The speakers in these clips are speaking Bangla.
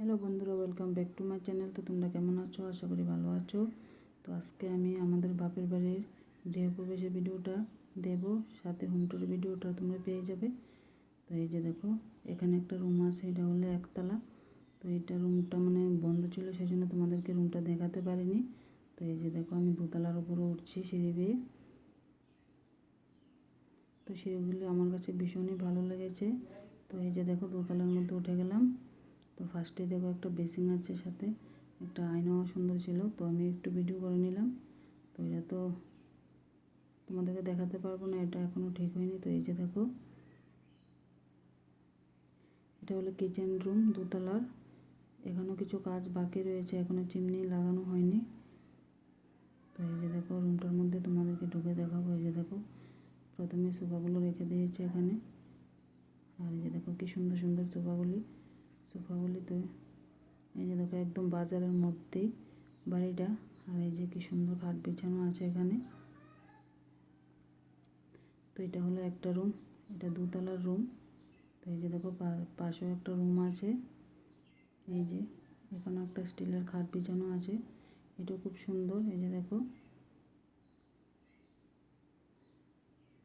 হ্যালো বন্ধুরা welcome back to my channel তো তোমরা কেমন আছো? আশা করি ভালো আছো। তো আজকে আমি আমাদের বাপের বাড়ির গৃহপ্রবেশের ভিডিওটা দেব। সাথে হোম ভিডিওটা তোমরা পেয়ে যাবে। তো এই যে দেখো, এখানে একটা রুম আছে, এটা হলো একতলা। তো এটা রুমটা মানে বন্ধ ছিল সেই জন্য তোমাদেরকে রুমটা দেখাতে পারিনি। তো এই যে দেখো, আমি দোতলার উপরে উঠছি সিঁড়ি বেয়ে। তো সিঁড়িগুলি আমার কাছে ভীষণই ভালো লেগেছে। তো এই যে দেখো, দোতলার মধ্যে উঠে গেলাম। তো ফার্স্টে দেখো একটা বেসিং আছে সাথে, একটা আয়নাও সুন্দর ছিল, তো আমি একটু ভিডিও করে নিলাম। তো এটা তো তোমাদেরকে দেখাতে পারব না, এটা এখনও ঠিক হয়নি, তো এই যে দেখো। এটা হলো কিচেন রুম দোতলার এখনও কিছু কাজ বাকি রয়েছে এখনও চিমনি লাগানো হয়নি। তো এই যে দেখো রুমটার মধ্যে তোমাদেরকে ঢুকে দেখাবো, এই যে দেখো। প্রথমে সোফাগুলো রেখে দিয়েছে এখানে। আর এই যে দেখো, কি সুন্দর সুন্দর সোফাগুলি সোফাগুলি তো এই যে দেখো, একদম বাজারের মধ্যেই বাড়িটা। আর এই যে কি সুন্দর খাট বিছানো আছে এখানে। তো এটা হলো একটা রুম এটা দুতলার রুম তো এই যে দেখো পাশেও একটা রুম আছে। এই যে এখানে একটা স্টিলের খাট বিছানো আছে। এটা খুব সুন্দর, এই যে দেখো।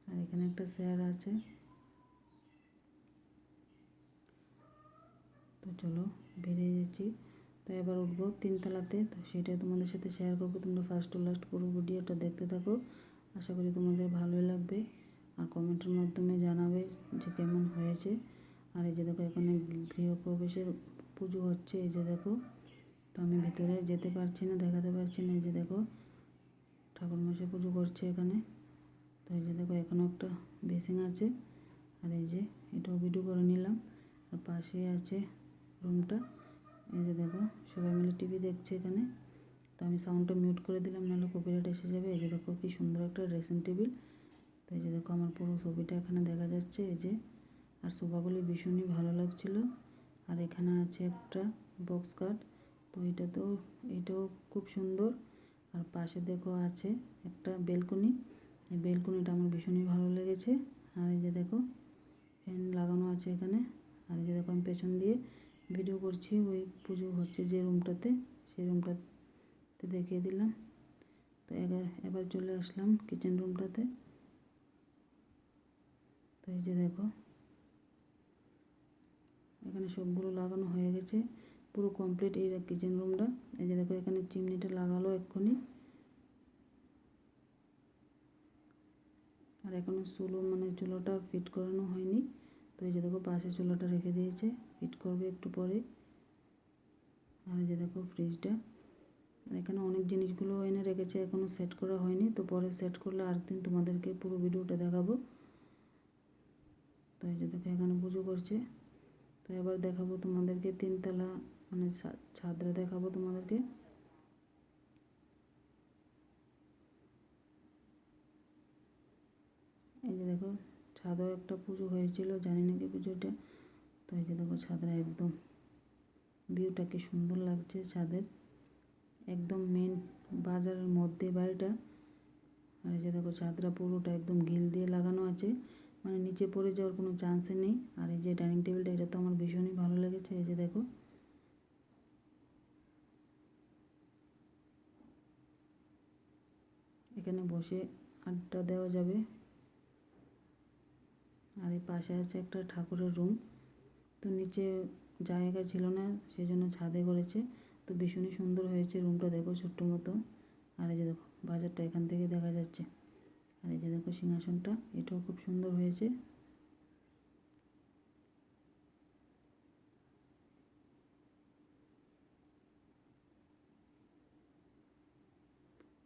আর এখানে একটা চেয়ার আছে তো চলো, বেরিয়ে যাচ্ছি। তো এবার উঠবো তিনতলাতে। তো সেটা তোমাদের সাথে শেয়ার করব। তোমরা ফার্স্ট টু লাস্ট পুরো ভিডিওটা দেখতে থাকো। আশা করি তোমাদের ভালোই লাগবে। আর কমেন্টের মাধ্যমে জানাবে যে কেমন হয়েছে। আর এই যে দেখো, এখানে গৃহপ্রবেশের পুজো হচ্ছে। এই যে দেখো, তো আমি ভিতরে যেতে পারছি না, দেখাতে পারছি না। এই যে দেখো ঠাকুরমশাই পুজো করছে এখানে। তো এই যে দেখো, এখানে একটা বেসিং আছে। আর এই যে, এটাও ভিডিও করে নিলাম। আর পাশে আছে রুমটা। এই যে দেখো, সবাই মিলে টিভি দেখছে এখানে। তো আমি সাউন্ডটা মিউট করে দিলাম, নাহলে কপিরাইট এসে যাবে। এই যে দেখো, কি সুন্দর একটা ড্রেসিং টেবিল তো এই যে দেখো, আমার পুরো ছবিটা এখানে দেখা যাচ্ছে। এই যে, আর সোফাগুলি ভীষণই ভালো লাগছিল। আর এখানে আছে একটা বক্স কাট তো এটা তো, এটাও খুব সুন্দর। আর পাশে দেখো আছে একটা বেলকনি এই বেলকনিটা আমার ভীষণই ভালো লেগেছে। আর এই যে দেখো ফ্যান লাগানো আছে এখানে। আর এই যে দেখো, আমি পেছন দিয়ে ভিডিও করছি, ওই পুজো হচ্ছে যে রুমটাতে সেই রুমটাতে দেখিয়ে দিলাম। তো এবার এবার চলে আসলাম কিচেন রুমটাতে তো এই যে দেখো, এখানে সবগুলো লাগানো হয়ে গেছে, পুরো কমপ্লিট এই কিচেন রুমটা এই যে দেখো, এখানে চিমনিটা লাগালো এক্ষুনি। আর এখনও চুলো মানে চুলোটা ফিট করানো হয়নি। তো এই যে দেখো পাশে চুলোটা রেখে দিয়েছে ফিট করবে একটু পরে। আর এই যে দেখো ফ্রিজটা এখানে অনেক জিনিসগুলো এনে রেখেছে এখনও সেট করা হয়নি। তো পরে সেট করলে আরেকদিন তোমাদেরকে পুরো ভিডিওটা দেখাবো। তো এই যে দেখো এখানে পুজো করছে। তো এবার দেখাবো তোমাদেরকে তিনতলা মানে ছাদরা দেখাবো তোমাদেরকে। এই যে দেখো ছাদেও একটা পুজো হয়েছিল, জানি না কি পুজোটা। তো এই যে দেখো ছাদরা একদম ভিউটা কি সুন্দর লাগছে ছাদের। একদম মেন বাজারের মধ্যে বাড়িটা। আর এই যে দেখো ছাদরা পুরোটা একদম গিল দিয়ে লাগানো আছে। মানে নিচে পড়ে যাওয়ার কোনো চান্সই নেই। আর এই যে ডাইনিং টেবিলটা এটা তো আমার ভীষণই ভালো লেগেছে, এই যে দেখো। এখানে বসে আড্ডা দেওয়া যাবে। আর এই পাশে আছে একটা ঠাকুরের রুম। তো নিচে জায়গা ছিল না সেই জন্য ছাদে করেছে। তো ভীষণই সুন্দর হয়েছে রুমটা, দেখো ছোট্ট মতো। আর এই যে দেখো, বাজারটা এখান থেকে দেখা যাচ্ছে। আর এই যে দেখো সিংহাসনটা, এটাও খুব সুন্দর হয়েছে।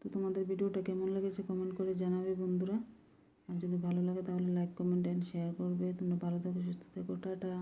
তো তোমাদের ভিডিওটা কেমন লেগেছে কমেন্ট করে জানাবে বন্ধুরা। আর যদি ভালো লাগে তাহলে লাইক কমেন্ট অ্যান্ড শেয়ার করবে। তোমরা ভালো থাকো, সুস্থ থাকো, টাটা।